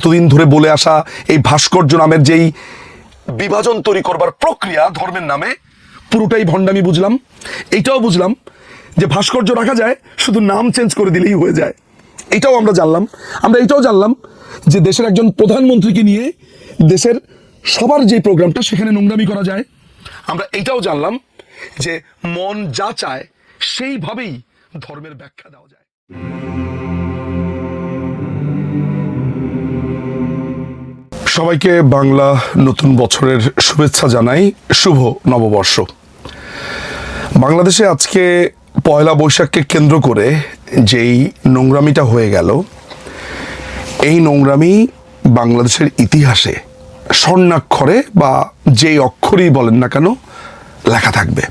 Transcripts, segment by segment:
এতদিন ধরে বলে আসা এই ভাস্কর্য নামের যেই বিভাজন তৈরি করবার প্রক্রিয়া ধর্মের নামে, পুরোটাই ভণ্ডামি বুঝলাম। এইটাও বুঝলাম যে ভাস্কর্য রাখা যায়, শুধু নাম চেঞ্জ করে দিলেই হয়ে যায়। এটাও আমরা জানলাম। আমরা এটাও জানলাম যে দেশের একজন প্রধানমন্ত্রীকে নিয়ে দেশের সবার যে প্রোগ্রামটা, সেখানে নোংরামি করা যায়। আমরা এটাও জানলাম যে মন যা চায়, সেইভাবেই ধর্মের ব্যাখ্যা দেওয়া যায়। সবাইকে বাংলা নতুন বছরের শুভেচ্ছা জানাই। শুভ নববর্ষ। বাংলাদেশে আজকে পয়লা বৈশাখকে কেন্দ্র করে যেই নোংরামিটা হয়ে গেল, এই নোংরামি বাংলাদেশের ইতিহাসে স্বর্ণাক্ষরে বা যেই অক্ষরই বলেন না কেন, লেখা থাকবে।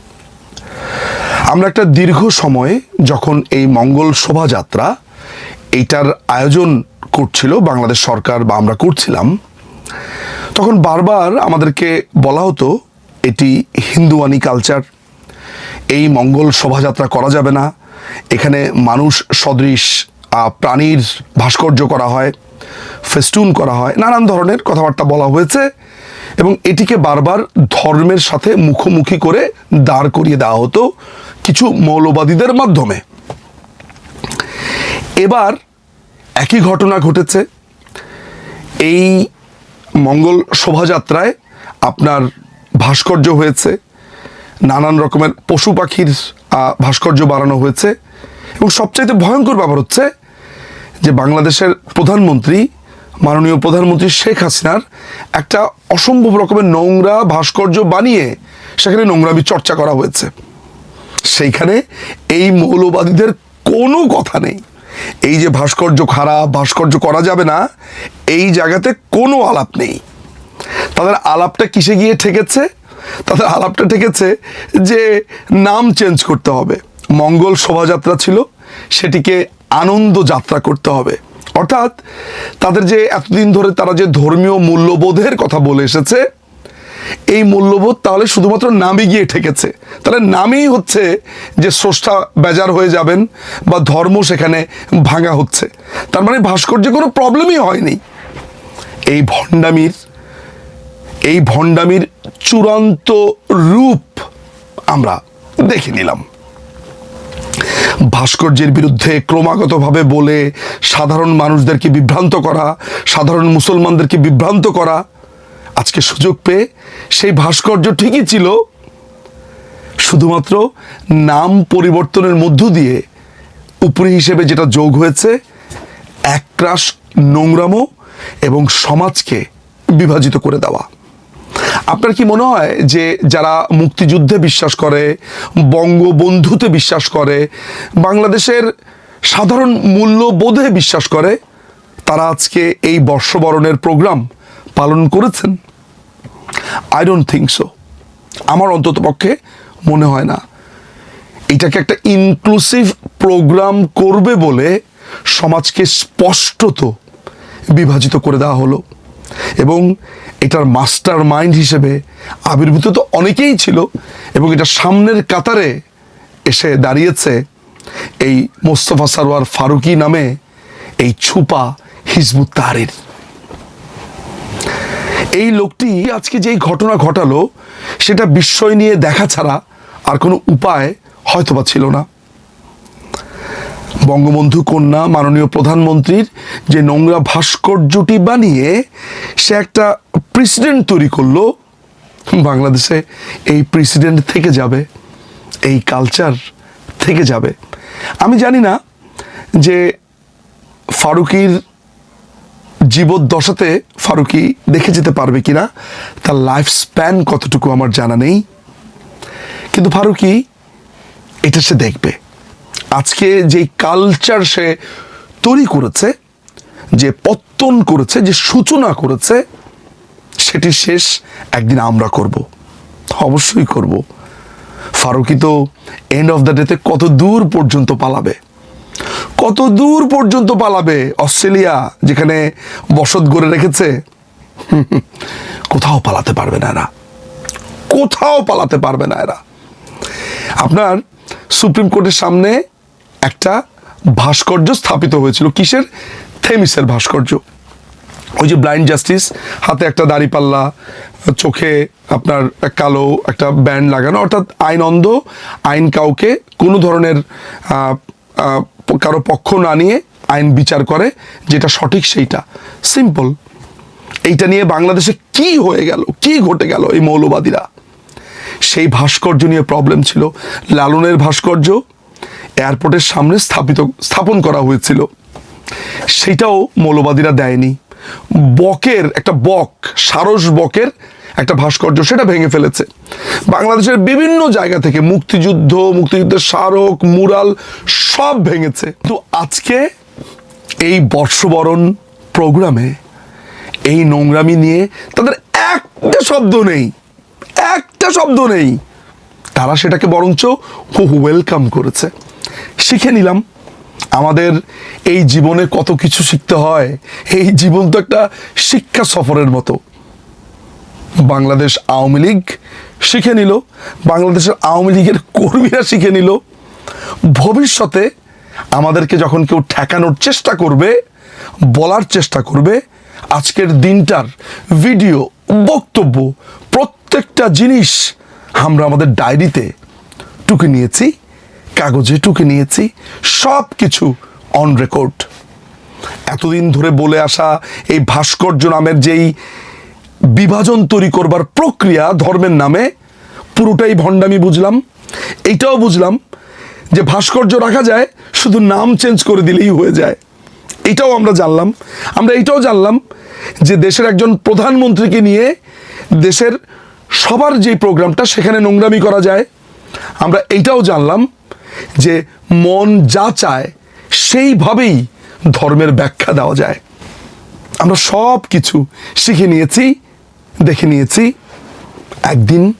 আমরা একটা দীর্ঘ সময়ে যখন এই মঙ্গল শোভাযাত্রা এইটার আয়োজন করছিল বাংলাদেশ সরকার বা আমরা করছিলাম তখন বারবার আমাদেরকে বলা হতো, এটি হিন্দুয়ানি কালচার। এই মঙ্গল শোভাযাত্রা করা যাবে না। এখানে মানুষ সদৃশ প্রাণীর ভাস্কর্য করা হয়, ফেস্টুন করা হয়, নানান ধরনের কথাবার্তা বলা হয়েছে এবং এটিকে বারবার ধর্মের সাথে মুখোমুখি করে দাঁড় করিয়ে দেওয়া হতো কিছু মৌলবাদীদের মাধ্যমে। এবার একই ঘটনা ঘটেছে। এই মঙ্গল শোভাযাত্রায় আপনার ভাস্কর্য হয়েছে, নানান রকমের পশু পাখির ভাস্কর্য বানানো হয়েছে এবং সবচাইতে ভয়ঙ্কর ব্যাপার হচ্ছে যে বাংলাদেশের প্রধানমন্ত্রী, মাননীয় প্রধানমন্ত্রী শেখ হাসিনার একটা অসম্ভব রকমের নোংরা ভাস্কর্য বানিয়ে সেখানে নোংরামি চর্চা করা হয়েছে। সেইখানে এই মৌলবাদীদের কোনো কথা নেই। এই যে ভাস্কর্য খারাপ, ভাস্কর্য করা যাবে না, এই জায়গাতে কোনো আলাপ নেই। তাদের আলাপটা কিসে গিয়ে ঠেকেছে? তাদের আলাপটা ঠেকেছে যে নাম চেঞ্জ করতে হবে। মঙ্গল শোভাযাত্রা ছিল, সেটিকে আনন্দ যাত্রা করতে হবে। অর্থাৎ তাদের যে এতদিন ধরে তারা যে ধর্মীয় মূল্যবোধের কথা বলে এসেছে এই মূল্যবোধ তাহলে শুধুমাত্র নামে গিয়ে ঠেকেছে। তাহলে নামেই হচ্ছে যে স্রষ্টা বেজার হয়ে যাবেন বা ধর্ম সেখানে ভাঙা হচ্ছে। তার মানে ভাস্কর্যে কোনো প্রবলেমই হয়নি। এই ভণ্ডামির এই ভণ্ডামির চূড়ান্ত রূপ আমরা দেখে নিলাম। ভাস্কর্যের বিরুদ্ধে ক্রমাগতভাবে বলে সাধারণ মানুষদেরকে বিভ্রান্ত করা, সাধারণ মুসলমানদেরকে বিভ্রান্ত করা আজকে সুযোগ পেয়ে সেই ভাস্কর্য ঠিকই ছিল। শুধুমাত্র নাম পরিবর্তনের মধ্য দিয়ে উপরি হিসেবে যেটা যোগ হয়েছে একরাশ নোংরামো এবং সমাজকে বিভাজিত করে দেওয়া। আপনার কি মনে হয় যে যারা মুক্তিযুদ্ধে বিশ্বাস করে, বঙ্গবন্ধুতে বিশ্বাস করে, বাংলাদেশের সাধারণ মূল্যবোধে বিশ্বাস করে, তারা আজকে এই বর্ষবরণের প্রোগ্রাম পালন করেছেন? আই ডোন্ট থিঙ্ক সো আমার অন্তত পক্ষে মনে হয় না। এটাকে একটা ইনক্লুসিভ প্রোগ্রাম করবে বলে সমাজকে স্পষ্টত বিভাজিত করে দেওয়া হলো। এবং এটার মাস্টার মাইন্ড হিসেবে আবির্ভূত তো অনেকেই ছিল এবং এটা সামনের কাতারে এসে দাঁড়িয়েছে এই মোস্তফা সারোয়ার ফারুকি নামে এই ছুপা হিজবুত তাহারির। এই লোকটি আজকে যেই ঘটনা ঘটালো, সেটা বিস্ময় নিয়ে দেখা ছাড়া আর কোনো উপায় হয়তোবা ছিল না। বঙ্গবন্ধু কন্যা, মাননীয় প্রধানমন্ত্রীর যে নোংরা ভাস্কর্যটি বানিয়ে সে একটা প্রেসিডেন্ট তৈরি করল, বাংলাদেশে এই প্রেসিডেন্ট থেকে যাবে, এই কালচার থেকে যাবে। আমি জানি না যে ফারুকির জীবদ্দশাতে ফারুকি দেখে যেতে পারবে কিনা, তার লাইফ স্প্যান কতটুকু আমার জানা নেই। কিন্তু ফারুকি, এটা সে দেখবে। আজকে যে কালচার সে তৈরি করেছে, যে পত্তন করেছে, যে সূচনা করেছে সেটি শেষ একদিন আমরা করব। অবশ্যই করব। ফারুকি তো এন্ড অফ দ্য ডেতে কত দূর পর্যন্ত পালাবে? কত দূর পর্যন্ত পালাবে অস্ট্রেলিয়া, যেখানে বসত গড়ে রেখেছে? কোথাও পালাতে পারবে না এরা। কোথাও পালাতে পারবে না এরা। আপনার সুপ্রিম কোর্টের সামনে একটা ভাস্কর্য স্থাপিত হয়েছিল। কিসের? থেমিসের ভাস্কর্য। ওই যে ব্লাইন্ড জাস্টিস, হাতে একটা দাড়িপাল্লা চোখে আপনার কালো একটা ব্যান্ড লাগানো, অর্থাৎ আইন অন্ধ আইন কাউকে কোনো ধরনের কারও পক্ষ না নিয়ে আইন বিচার করে, যেটা সঠিক সেইটা। সিম্পল এইটা নিয়ে বাংলাদেশে কি হয়ে গেল, কি ঘটে গেল এই মৌলবাদীরা? সেই ভাস্কর্য নিয়ে প্রবলেম ছিল। লালনের ভাস্কর্য এয়ারপোর্টের সামনে স্থাপিত, স্থাপন করা হয়েছিল। সেটাও মৌলবাদীরা দেয়নি। বকের, একটা বক, সারস বকের একটা ভাস্কর্য সেটা ভেঙে ফেলেছে। বাংলাদেশের বিভিন্ন জায়গা থেকে মুক্তিযুদ্ধ, মুক্তিযুদ্ধের স্মারক, মুরাল সব ভেঙেছে। তো আজকে এই বর্ষবরণ প্রোগ্রামে এই নোংরামি নিয়ে তাদের একটা শব্দ নেই। একটা শব্দ নেই। তারা সেটাকে বরঞ্চ খুব ওয়েলকাম করেছে। শিখে নিলাম, আমাদের এই জীবনে কত কিছু শিখতে হয়। এই জীবন তো একটা শিক্ষা সফরের মতো। বাংলাদেশ আওয়ামী লীগ শিখে নিল। বাংলাদেশের আওয়ামী লীগের কর্মীরা শিখে নিল। ভবিষ্যতে আমাদেরকে যখন কেউ ঠেকানোর চেষ্টা করবে, বলার চেষ্টা করবে, আজকের দিনটার ভিডিও, বক্তব্য, প্রত্যেকটা জিনিস আমরা আমাদের ডায়েরিতে টুকে নিয়েছি, কাগজে টুকে নিয়েছি সব কিছু অন রেকর্ড এতদিন ধরে বলে আসা এই ভাস্কর্য নামের যেই বিভাজন তৈরি করবার প্রক্রিয়া ধর্মের নামে, পুরোটাই ভণ্ডামি বুঝলাম। এইটাও বুঝলাম যে ভাস্কর্য রাখা যায়, শুধু নাম চেঞ্জ করে দিলেই হয়ে যায়। এটাও আমরা জানলাম। আমরা এটাও জানলাম যে দেশের একজন প্রধানমন্ত্রীকে নিয়ে দেশের সবার যে প্রোগ্রামটা, সেখানে নোংরামি করা যায়। আমরা এইটাও জানলাম যে মন যা চায়, সেইভাবেই ধর্মের ব্যাখ্যা দেওয়া যায়। আমরা সব কিছু শিখে নিয়েছি। দেখে নিয়েছি। একদিন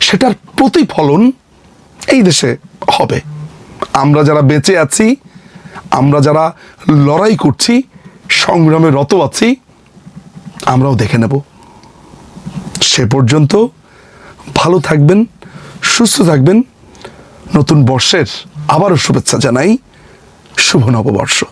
সেটার প্রতিফলন এই দেশে হবে। আমরা যারা বেঁচে আছি, আমরা যারা লড়াই করছি, সংগ্রামে রত আছি, আমরাও দেখে নেব। সে পর্যন্ত ভালো থাকবেন, সুস্থ থাকবেন। নতুন বর্ষের আবারও শুভেচ্ছা জানাই। শুভ নববর্ষ।